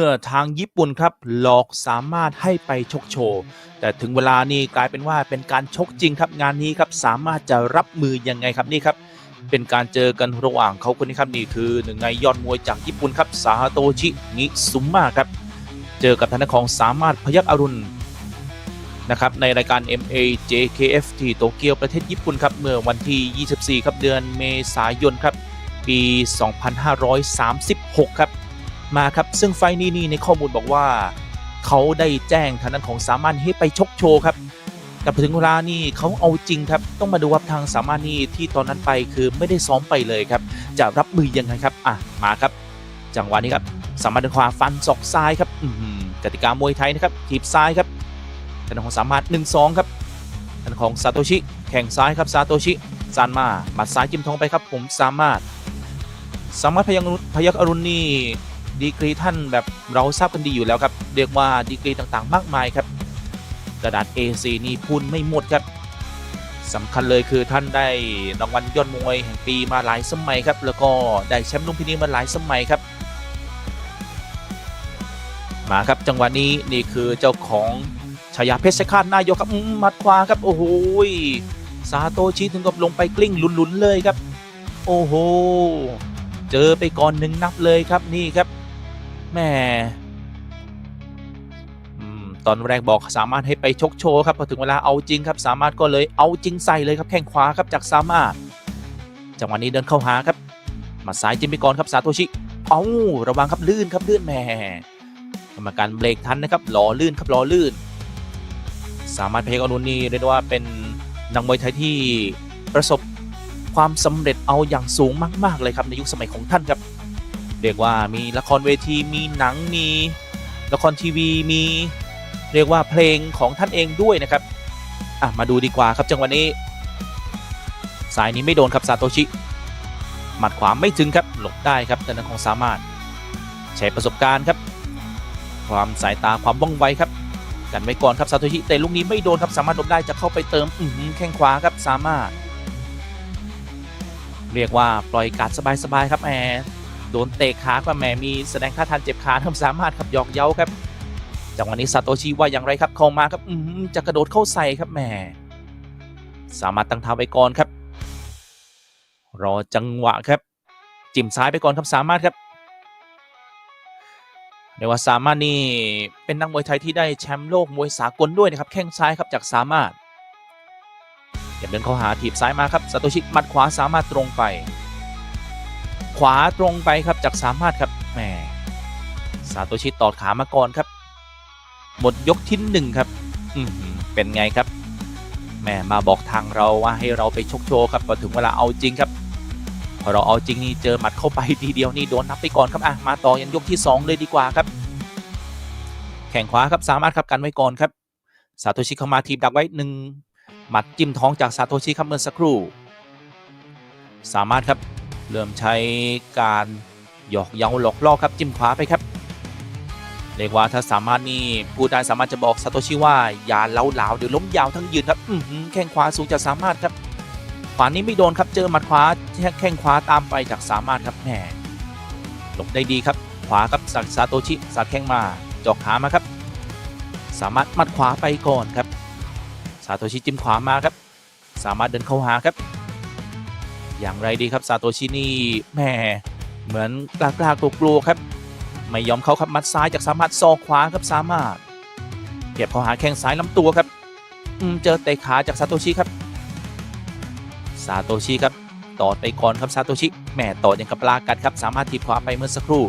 มื่อทางญี่ปุ่นครับหลอกสามารถให้ไปชกโชว์ แต่ถึงเวลานี่กลายเป็นว่าเป็นการชกจริงครับงานนี้ครับสามารถจะรับมือยังไงครับนี่ครับเป็นการเจอกันระหว่างเขาคนนี้ครับนี่คือหนึ่งในยอดมวยจากญี่ปุ่นครับซาโตชินิซุมะครับเจอกับทางด้านของสามารถพยักอรุณนะครับในรายการ MA JKF ที่โตเกียวประเทศญี่ปุ่นครับเมื่อวันที่ 24 ครับเดือนเมษายนครับปี 2536 ครับ มาครับ ซึ่งไฟนี้นี่ในข้อมูลบอกว่า เขาได้แจ้งทางด้านของสามารถให้ไปชกโชว์ครับแต่ถึงเวลานี่เขาเอาจริงครับ ต้องมาดูว่าทางสามารถนี่ที่ตอนนั้นไปคือไม่ได้ซ้อมไปเลยครับ จะรับมือยังไงครับอะมาครับ จังหวะนี้ครับสามารถเดินขวาฟันศอกซ้ายครับกติกามวยไทยนะครับถีบซ้ายครับทางของสามารถ1 2ครับทางของซาโตชิแข่งซ้ายครับซาโตชิซานมาหมัดซ้ายจิ้มท้องไปครับผมสามารถสามารถพยักพยักอรุณนี่ ดีกรีท่านแบบเราทราบกันดีอยู่แล้วครับ เรียกว่าดีกรีต่างๆ มากมายครับ กระดาษ A4 นี่พูนไม่หมดครับสำคัญเลยคือท่านได้รางวัลยอดมวยแห่งปีมาหลายสมัยครับ แล้วก็ได้แชมป์ลุมพินีมาหลายสมัยครับมาครับจังหวะนี้นี่คือเจ้าของชายาเพชรฆาตนายกครับอืมมัดขวาครับโอ้โหซาโตชิถึงกับลงไปกลิ้งหลุนๆเลยครับ โอ้โห เจอไปก่อนหนึ่งนับเลยครับนี่ครับ แหม่ตอนแรกบอกสามารถให้ไปชกโชว์ครับพอถึงเวลาเอาจริงครับ สามารถก็เลยเอาจริงใส่เลยครับแข้งขวาครับจากสามารถจังหวะนี้เดินเข้าหาครับ มาซ้ายจิ้มไปก่อนครับซาโตชิเอาระวังครับลื่นครับลื่นแหม่กรรมการเบรกทันนะครับหล่อลื่นครับหล่อลื่น สามารถเพกอนุนนี่เรียกว่าเป็นนักมวยไทยที่ประสบความสำเร็จเอาอย่างสูงมาก ๆ เลยครับในยุคสมัยของท่านครับ เรียกว่ามีละครเวทีมีหนังมีละครทีวีมีเรียกว่าเพลงของท่านเองด้วยนะครับอะมาดูดีกว่าครับจังหวะนี้ สายนี้ไม่โดนครับซาโตชิหมัดขวาไม่ถึงครับหลบได้ครับแต่นั้นของสามารถ ใช้ประสบการณ์ครับ ความสายตาความว่องไวครับกันไว้ก่อนครับซาโตชิแต่ลูกนี้ไม่โดนครับสามารถหลบได้จะเข้าไปเติมอืแข้งขวาครับสามารถ เรียกว่าปล่อยการสบายๆครับแหม โดนเตะขาก็แหมมีแสดงท่าทางเจ็บขาทำสามารถครับหยอกเย้าครับจังหวะนี้ซาโตชิว่าอย่างไรครับเข้ามาครับอืมจะกระโดดเข้าใส่ครับแหมสามารถตั้งเท้าไว้ก่อนครับ รอจังหวะครับ จิ้มซ้ายไปก่อนครับสามารถครับเรียกว่าสามารถนี่เป็นนักมวยไทยที่ได้แชมป์โลกมวยสากลด้วยนะครับแข้งซ้ายครับจากสามารถเดินเข้าหาถีบซ้ายมาครับซาโตชิมัดขวาสามารถตรงไป ขวาตรงไปครับจากสามารถครับแหมซาโตชิตอดขามาก่อนครับ หมดยกที่หนึ่งครับเป็นไงครับแหมมาบอกทางเราว่าให้เราไปชกโชว์ครับพอถึงเวลาเอาจริงครับ พอเราเอาจริงนี่เจอหมัดเข้าไปทีเดียวนี่โดนนับไปก่อนครับอะมาต่อยังยกที่สองเลยดีกว่าครับ แข่งขวาครับสามารถครับกันไว้ก่อนครับซาโตชิเข้ามาทีบดักไว้หนึ่งหมัดจิ้มท้องจากซาโตชิครับเมื่อสักครู่ สามารถครับ เริ่มใช้การหยอกเย้าหลอกล่อครับจิ้มขวาไปครับเรียกว่าถ้าสามารถนี่ผู้ได้สามารถจะบอกซาโตชิว่าอย่าเล้าหลาวเดี๋ยวล้มยาวทั้งยืนครับอืแข้งขวาสูงจากสามารถครับขวานี้ไม่โดนครับเจอหมัดขวาแข้งขวาตามไปจากสามารถครับแหมหลบได้ดีครับ ขวาครับจากซาโตชิสัดแข้งมาจอกขามาครับ สามารถหมัดขวาไปก่อนครับซาโตชิจิ้มขวามาครับ สามารถเดินเข้าหาครับ อย่างไรดีครับซาโตชินี่แหมเหมือนกล้ากล้ากลัวกลัวๆครับ ไม่ยอมเข้าครับมัดซ้ายจากสามารถซอกขวาครับสามารถ เก็บเข้าหาแข้งซ้ายลำตัวครับอืเจอเตะขาจากซาโตชิครับซาโตชิครับต่อไปก่อนครับซาโตชิแหมต่ออย่างกับปลากัดครับสามารถทีบขวาไปเมื่อสักครู่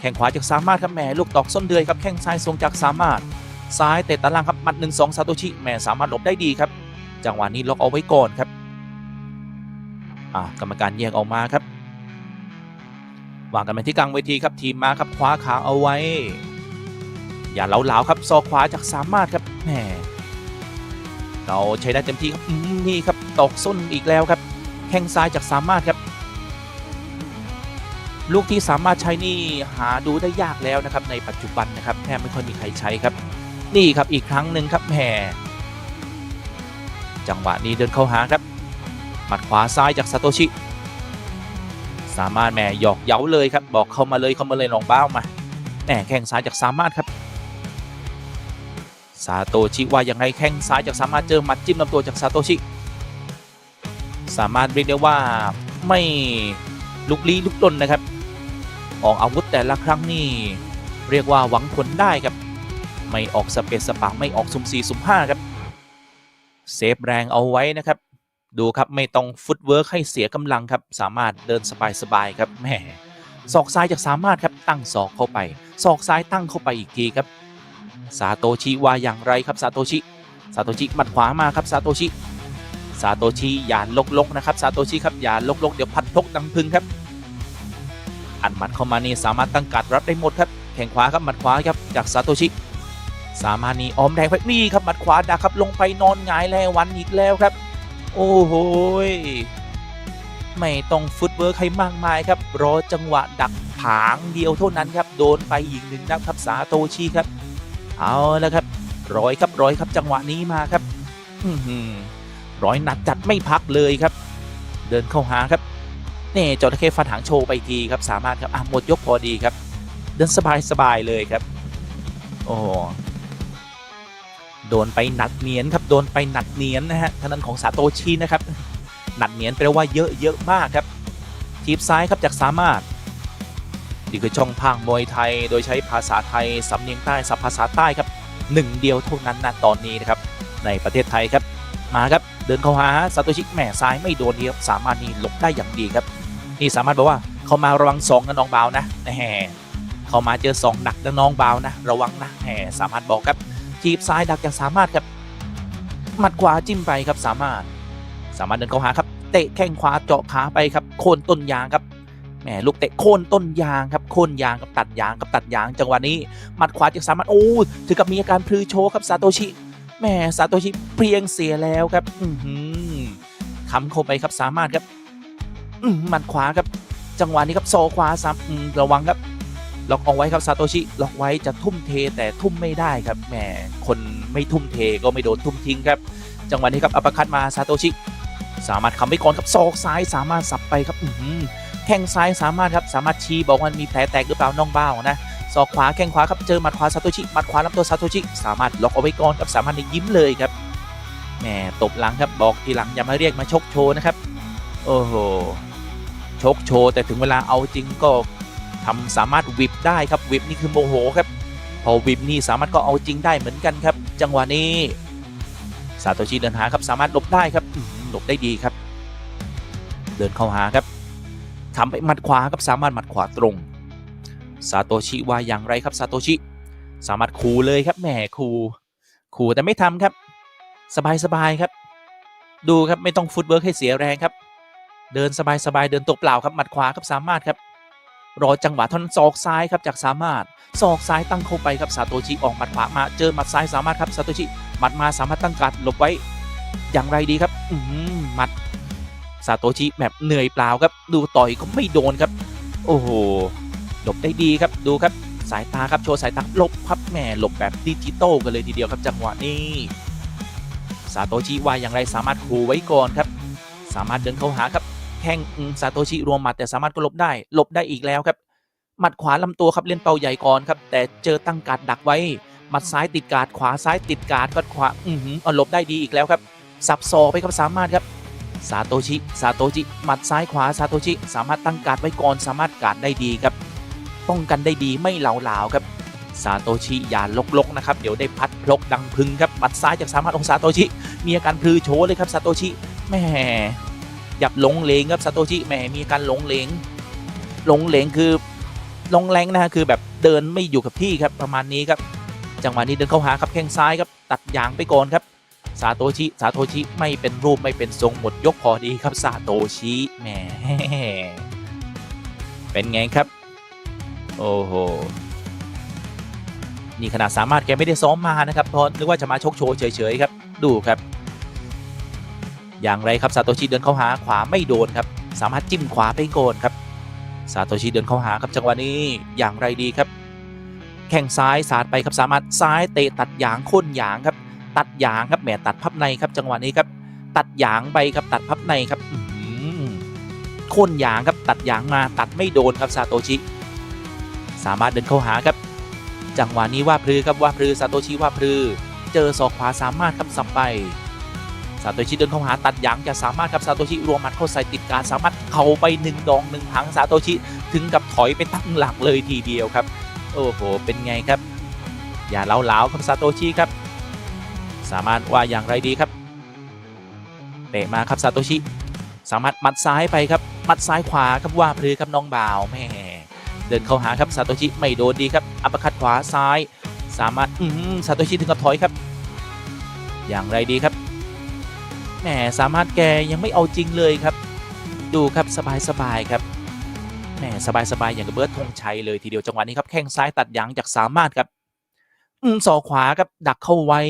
แข้งขวาจากสามารถครับแหมลูกตอกส้นเดือยครับแข้งซ้ายทรงจากสามารถซ้ายเตะตารางครับมัดหนึ่งสองซาโตชิแหม่สามารถหลบได้ดีครับ จังหวะนี้ล็อกเอาไว้ก่อนครับ อ่ากรรมการแยกออกมาครับวางกันไปที่กลางเวทีครับทีมมาครับคว้าขาเอาไว้ อย่าเหลาเหลาๆครับซอกขวาจากสามารถครับแหมเราใช้ได้เต็มที่ครับนี่ครับตอกส้นอีกแล้วครับ แข้งซ้ายจากสามารถครับ ลูกที่สามารถใช้นี่หาดูได้ยากแล้วนะครับ ในปัจจุบันนะครับแทบไม่ค่อยมีใครใช้ครับ นี่ครับอีกครั้งหนึ่งครับแหมจังหวะนี้เดินเข้าหาครับ มัดขวาซ้ายจากซาโตชิ สามารถแหมหยอกเย้าเลยครับ บอกเข้ามาเลยเข้ามาเลยลองบ้ามาแหมแข้งซ้ายจากสามารถครับซาโตชิว่ายังไงแข้งซ้ายจากสามารถเจอหมัดจิ้มลำตัวจากซาโตชิ สามารถเรียกได้ว่าไม่ลุกลี้ลุกลนนะครับ ออกอาวุธแต่ละครั้งนี่เรียกว่าหวังผลได้ครับ ไม่ออกสเปซสปะไม่ออกสุ่มสี่สุ่มห้าครับ เซฟแรงเอาไว้นะครับ ดูครับไม่ต้องฟุตเวิร์กให้เสียกำลังครับสามารถเดินสบายๆครับแหมศอกซ้ายจากสามารถครับตั้งศอกเข้าไปศอกซ้ายตั้งเข้าไปอีกทีครับซาโตชิว่าอย่างไรครับซาโตชิซาโตชิหมัดขวามาครับซาโตชิซาโตชิอย่าลกๆนะครับซาโตชิครับอย่าลกๆเดี๋ยวพัดพกดังพึงครับ อันหมัดเข้ามานี่สามารถตั้งการดรับได้หมดครับแข่งขวาครับหมัดขวาครับจากซาโตชิสามารถนี่ออมแดงไปนี่ครับหมัดขวาดักครับลงไปนอนหงายแล้ววันอีกแล้วครับ โอ้โหไม่ต้องฟุตเวิร์กให้มากมายครับ รอจังหวะดักผางเดียวเท่านั้นครับ โดนไปอีกหนึ่งนัดครับสาโตชิครับ เอาแล้วครับ ร้อยครับร้อยครับจังหวะนี้มาครับร้อยหนักจัดไม่พักเลยครับ เดินเข้าหาครับนี่จอระเข้ฟันหางโชว์ไปทีครับสามารถครับอะหมดยกพอดีครับ เดินสบายสบายๆเลยครับ โอ้ โดนไปหนัดเนียนครับโดนไปหนัดเนียนนะฮะทางนั้นของซาโตชินะครับหนัดเนียนแปลว่าเยอะเยอะมากครับทีบซ้ายครับจากสามารถนี่คือช่องพางมวยไทย โดยใช้ภาษาไทยสำเนียงใต้สับภาษาใต้ครับหนึ่งเดียวเท่านั้นนะตอนนี้นะครับในประเทศไทยครับมาครับเดินเข้าหาซาโตชิแหม่ซ้ายไม่โดนเดียวสามารถนี่หลบได้อย่างดีครับนี่สามารถบอกว่าเขามาระวังสองนะน้องเบานะแหมเขามาเจอสองหนักนะน้องเบานะ ระวังนะแหมสามารถบอกครับ ทีบซ้ายดักอย่างสามารถครับหมัดขวาจิ้มไปครับสามารถ สามารถเดินเข้าหาครับ เตะแข้งขวาเจาะขาไปครับโค่นต้นยางครับแหมลูกเตะโค่นต้นยางครับโค่นยางกับตัดยางกับตัดยาง จังหวะนี้หมัดขวาจากสามารถโอ้ถึงกับมีอาการพลือโชว์ครับซาโตชิแหมซาโตชิเพียงเสียแล้วครับ อือหือคำเข้าไปครับสามารถครับหมัดขวาครับ จังหวะนี้ครับโซขวาซ้ำอืมระวังครับ ล็อกเอาไว้ครับซาโตชิล็อกไว้จะทุ่มเทแต่ทุ่มไม่ได้ครับแหมคนไม่ทุ่มเทก็ไม่โดนทุ่มทิ้งครับ จังหวะนี้ครับอัปร์คัตมาซาโตชิสามารถคำไว้ก่อนครับศอกซ้ายสามารถสับไปครับอืแข้งซ้ายสามารถครับสามารถชี้บอกว่ามีแผลแตกหรือเปล่าน้องเบ้านะศอกขวาแข้งขวาครับเจอหมัดขวาซาโตชิหมัดขวาลำตัวซาโตชิสามารถล็อกเอาไว้ก่อนครับสามารถยิ้มเลยครับแหมตบหลังครับบอกทีหลังอย่ามาเรียกมาชกโชว์นะครับโอ้โหชกโชว์แต่ถึงเวลาเอาจริงก็ ทำสามารถวิบได้ครับวิบนี่คือโมโหครับ พอวิบนี่สามารถก็เอาจริงได้เหมือนกันครับ จังหวะนี้ซาโตชิเดินหาครับสามารถหลบได้ครับหลบได้ดีครับ เดินเข้าหาครับทำไปหมัดขวาครับสามารถหมัดขวาตรงซาโตชิว่าอย่างไรครับซาโตชิสามารถคูเลยครับแหมคูคูแต่ไม่ทำครับสบายสบายๆครับ ดูครับไม่ต้องฟุตเวิร์กให้เสียแรงครับ เดินสบายสบายๆเดินตัวเปล่าครับหมัดขวาครับสามารถครับ รอจังหวะท่านั้นศอกซ้ายครับจากสามารถศอกซ้ายตั้งเข้าไปครับซาโตชิออกหมัดขวามาเจอหมัดซ้ายสามารถครับซาโตชิหมัดมาสามารถตั้งการดหลบไว้อย่างไรดีครับอืหมัดซาโตชิแบบเหนื่อยเปล่าครับ ดูต่อยก็ไม่โดนครับ โอ้โหหลบได้ดีครับดูครับสายตาครับโชว์สายตาหลบครับแหมหลบแบบดิจิตอลกันเลยทีเดียวครับจังหวะนี้ซาโตชิว่าอย่างไรสามารถคูไว้ก่อนครับ สามารถเดินเข้าหาครับ แข้งซาโตชิรวมหมัดแต่สามารถก็หลบได้หลบได้อีกแล้วครับ หมัดขวาลำตัวครับเล่นเป้าใหญ่ก่อนครับ แต่เจอตั้งการดดักไว้ หมัดซ้ายติดการดขวาซ้ายติดการดก็ขวาอือหือเอาหลบได้ดีอีกแล้วครับสับซอไปครับสามารถครับซาโตชิซาโตชิหมัดซ้ายขวาซาโตชิสามารถตั้งการดไว้ก่อนสามารถการดได้ดีครับ ป้องกันได้ดีไม่เหลาหลาครับซาโตชิอย่าลกๆนะครับ เดี๋ยวได้พัดพลกดังพึงครับหมัดซ้ายจากสามารถองซาโตชิมีอาการพลือโชว์เลยครับซาโตชิแม่ หยับหลงเลงครับซาโตชิแหมมีการหลงเลงหลงเลงคือหลงแรงนะฮะคือแบบเดินไม่อยู่กับที่ครับประมาณนี้ครับ จังหวะนี้เดินเข้าหาครับแข้งซ้ายครับตัดยางไปก่อนครับซาโตชิซาโตชิไม่เป็นรูปไม่เป็นทรงหมดยกพอดีครับซาโตชิแหมเป็นไงครับ โอ้โหนี่ขนาดสามารถแกไม่ได้ซ้อมมานะครับเพราะนึกว่าจะมาชกโชว์เฉยๆครับ ดูครับ อย่างไรครับซาโตชิเดินเข้าหาขวาไม่โดนครับ สามารถจิ้มขวาไปโกนครับซาโตชิเดินเข้าหาครับจังหวะนี้อย่างไรดีครับ แข้งซ้ายสาดไปครับสามารถซ้ายเตะตัดหยางค้นหยางครับ ตัดหยางครับแหมตัดพับในครับ จังหวะนี้ครับ ตัดหยางไปครับตัดพับในครับค้นหยางครับตัดหยางมาตัดไม่โดนครับซาโตชิสามารถเดินเข้าหาครับ จังหวะนี้ว่าพลือครับว่าพลือซาโตชิว่าพลือ เจอศอกขวาสามารถครับสับไป ซาโตชิเดินเข้าหาตัดยางจะสามารถครับซาโตชิรวมมัดเข้าใส่ติดการสามารถเข้าไปหนึ่งดองหนึ่งหังซาโตชิถึงกับถอยไปตั้งหลักเลยทีเดียวครับ โอ้โห เป็นไงครับ อย่าเล้าเล้าครับซาโตชิครับ สามารถว่าอย่างไรดีครับเตะมาครับซาโตชิสามารถมัดซ้ายไปครับมัดซ้ายขวาครับว่าพลือครับน้องบ่าวแม่เดินเข้าหาครับซาโตชิไม่โดนดีครับอัปคัดขวาซ้าย สามารถอืมซาโตชิถึงกับถอยครับ อย่างไรดีครับ แหมสามารถแกยังไม่เอาจริงเลยครับ ดูครับสบายๆครับแหมสบายๆอย่างกับเบิร์ดธงชัยเลยทีเดียวจังหวะนี้ครับแข้งซ้ายตัดยางจากสามารถครับอืมศอกขวาครับดักเข้าไว้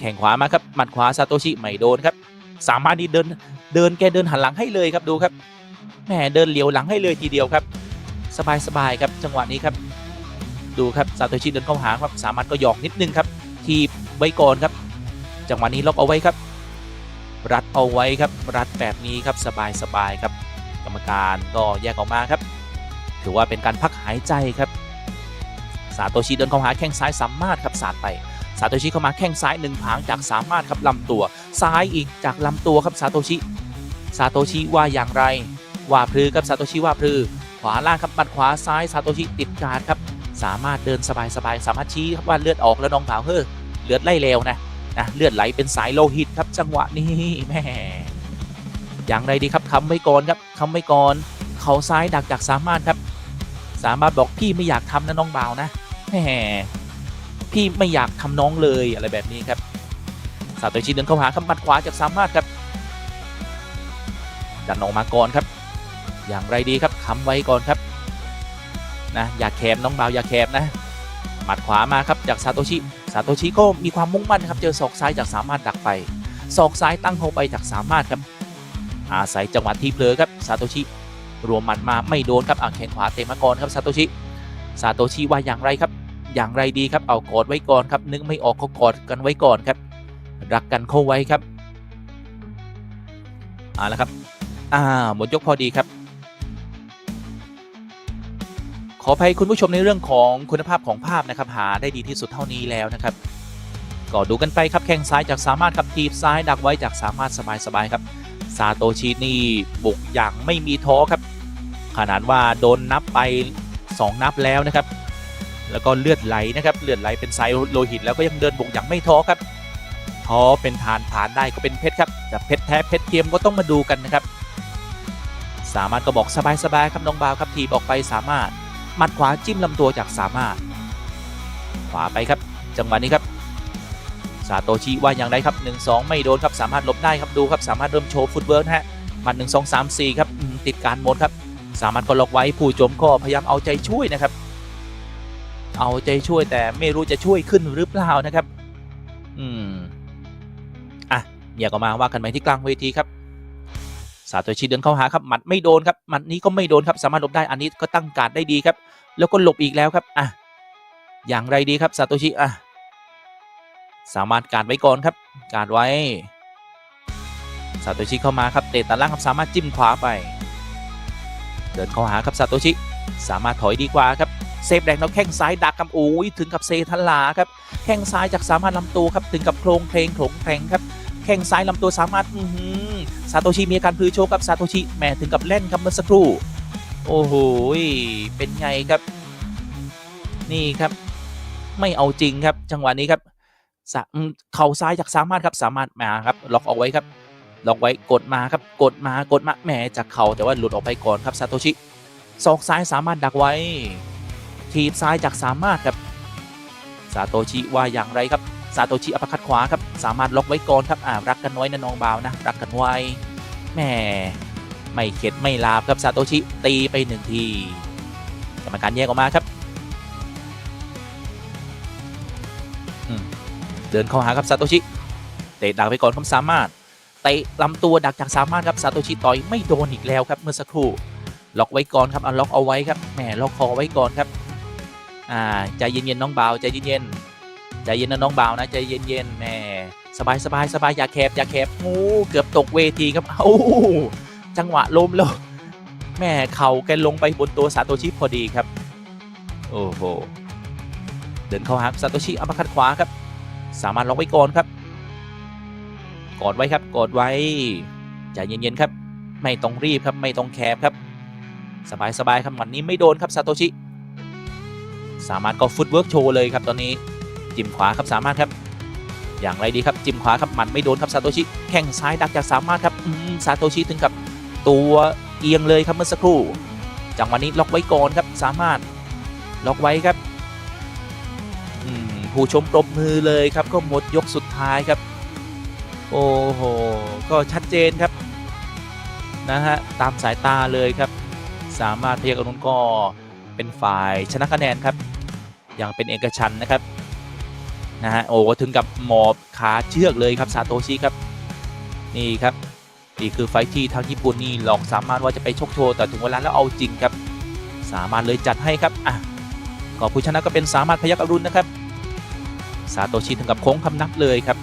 แข่งขวามาครับหมัดขวาซาโตชิไม่โดนครับ สามารถที่เดินเดินแกเดินหันหลังให้เลยครับดูครับแหมเดินเหลียวหลังให้เลยทีเดียวครับ สบายๆครับจังหวะนี้ครับดูครับซาโตชิเดินเข้าหาครับสามารถก็หยอกนิดนึงครับทีบไว้ก่อนครับ จังหวะนี้ล็อกเอาไว้ครับ รัดเอาไว้ครับ รัดแบบนี้ครับสบายๆครับ กรรมการก็แยกออกมาครับ ถือว่าเป็นการพักหายใจครับซาโตชิเดินเข้าหาแข้งซ้ายสามารถครับสาดไปซาโตชิเข้ามาแข้งซ้ายหนึ่งผางจากสามารถครับลำตัว ซ้ายอีกจากลำตัวครับซาโตชิซาโตชิว่าอย่างไร ว่าพลือครับซาโตชิว่าพลือ ขวาล่างครับบัดขวาซ้ายซาโตชิติดการครับ สามารถเดินสบายๆสามารถชี้ครับว่าเลือดออกแล้วน้องบ่าวเฮ้อเลือดไหลเร็วนะ นะเลือดไหลเป็นสายโลหิตครับจังหวะนี้แม่อย่างไรดีครับคำไว้ก่อนครับคำไว้ก่อนเขาซ้ายดักจากสามารถครับ สามารถบอกพี่ไม่อยากทำนะน้องบ่าวนะแหมพี่ไม่อยากทำน้องเลยอะไรแบบนี้ครับซาโตชิเดินเข้าหาคำบัดขวาจากสามารถครับดันออกมาก่อนครับ อย่างไรดีครับคำไว้ก่อนครับนะอย่าแคมน้องบ่าวอย่าแคมนะหมัดขวามาครับจากซาโตชิ ซาโตชิก็มีความมุ่งมั่นครับเจอศอกซ้ายจากสามารถดักไปศอกซ้ายตั้งเข้าไปจากสามารถครับอาศัยจังหวะที่เผลอครับซาโตชิรวมมัดมาไม่โดนครับอะแข้งขวาเตะมาก่อนครับซาโตชิซาโตชิว่าอย่างไรครับ อย่างไรดีครับเอากอดไว้ก่อนครับ นึกไม่ออกก็กอดกันไว้ก่อนครับ รักกันเข้าไว้ครับเอาละครับอ่าหมดยกพอดีครับ ขออภัยคุณผู้ชมในเรื่องของคุณภาพของภาพนะครับหาได้ดีที่สุดเท่านี้แล้วนะครับก็ดูกันไปครับแข้งซ้ายจากสามารถครับทีบซ้ายดักไว้จากสามารถสบายๆครับซาโตชินี่บุกอย่างไม่มีท้อครับ ขนาดว่าโดนนับไป 2 นับแล้วนะครับ แล้วก็เลือดไหลนะครับเลือดไหลเป็นสายโลหิตแล้วก็ยังเดินบุกอย่างไม่ท้อครับท้อเป็นฐานฐานได้ก็เป็นเพชรครับแต่เพชรแท้เพชรเทียมก็ต้องมาดูกันนะครับ สามารถก็บอกสบายๆครับน้องบาวครับทีบออกไปสามารถ หมัดขวาจิ้มลำตัวจากสามารถ ขวาไปครับ จังหวะนี้ครับซาโตชิว่าอย่างไรครับ1 2 ไม่โดนครับสามารถลบได้ครับดูครับสามารถเริ่มโชว์ฟุตเวิร์กนะฮะหมัด 1 2 3 4 ครับติดการหมดครับ สามารถก็ล็อกไว้ผู้โจมก็พยายามเอาใจช่วยนะครับ เอาใจช่วยแต่ไม่รู้จะช่วยขึ้นหรือเปล่านะครับ อืมอะอย่าก็มาว่ากันใหมที่กลางเวทีครับ ซาโตชิเดินเข้าหาครับหมัดไม่โดนครับหมัดนี้ก็ไม่โดนครับสามารถหลบได้อันนี้ก็ตั้งการดได้ดีครับ แล้วก็หลบอีกแล้วครับอะอย่างไรดีครับซาโตชิอะสามารถการดไว้ก่อนครับ การดไว้ซาโตชิเข้ามาครับเตะตัดล่างครับสามารถจิ้มขวาไป เดินเข้าหาครับซาโตชิสามารถถอยดีกว่าครับเซฟแรงแล้วแข้งซ้ายดักกับโอ้ยถึงกับเซทันลาครับแข้งซ้ายจากสามารถลำตัวครับถึงกับโครงเพลงโขงแพงครับ แข้งซ้ายลำตัวสามารถซาโตชิมีอาการพลือโชว์กับซาโตชิแหมถึงกับเล่นครับเมื่อสักครู่ โอ้โหเป็นไงครับ นี่ครับ ไม่เอาจริงครับจังหวะนี้ครับเข่าซ้ายจากสามารถครับสามารถมาครับล็อกเอาไว้ครับล็อกไว้กดมาครับกดมากดมาแหมจากเข่าแต่ว่าหลุดออกไปก่อนครับซาโตชิศอกซ้ายสามารถดักไว้ ทีบซ้ายจากสามารถครับซาโตชิว่าอย่างไรครับ ซาโตชิอัปเปอร์คัดขวาครับ สามารถล็อกไว้ก่อนครับอ่ารักกันไว้นะน้องบาวนะ รักกันไว้แม่ไม่เข็ดไม่ลาบครับซาโตชิตีไปหนึ่งทีกรรมการแยกออกมาครับเดินเข้าหาครับซาโตชิเตะดักไปก่อนครับสามารถเตะลำตัวดักจากสามารถครับซาโตชิต่อยไม่โดนอีกแล้วครับเมื่อสักครู่ล็อกไว้ก่อนครับเอาล็อกเอาไว้ครับแหมล็อกคอไว้ก่อนครับอ่าใจเย็นๆน้องบาวใจเย็นๆ ใจเย็นนะน้องบ่าวนะใจเย็นๆแม่สบายสบายสบายอย่าแคบอย่าแคบงูเกือบตกเวทีครับเอ้าจังหวะล้มแล้วแม่เข่าแกลงไปบนตัวซาโตชิพอดีครับโอ้โหเดินเข้าหาซาโตชิอัปปอร์คัดขวาครับ สามารถล็อกไว้ก่อนครับกอดไว้ครับกอดไว้ใจเย็นๆครับ ไม่ต้องรีบครับไม่ต้องแคบครับ สบายๆครับหมัดนี้ไม่โดนครับซาโตชิสามารถก็ฟุตเวิร์กโชว์เลยครับตอนนี้ จิ้มขวาครับสามารถครับ อย่างไรดีครับจิ้มขวาครับหมัดไม่โดนครับซาโตชิแข้งซ้ายดักจากสามารถครับซาโตชิถึงกับตัวเอียงเลยครับเมื่อสักครู่ จังหวะนี้ล็อกไว้ก่อนครับสามารถล็อกไว้ครับผู้ชมปรบมือเลยครับก็หมดยกสุดท้ายครับ โอ้โหก็ชัดเจนครับนะฮะตามสายตาเลยครับ สามารถพยักอนุนก็เป็นฝ่ายชนะคะแนนครับ อย่างเป็นเอกชันนะครับ นะฮะโอ้ถึงกับหมอบขาเชือกเลยครับซาโตชิครับนี่ครับนี่คือไฟที่ทางญี่ปุ่นนี่หลอกสามารถว่าจะไปชกโชว์แต่ถึงเวลาแล้วเอาจริงครับ สามารถเลยจัดให้ครับอะก็ผู้ชนะก็เป็นสามารถพยักอรุณนะครับซาโตชิถึงกับโค้งคำนับเลยครับ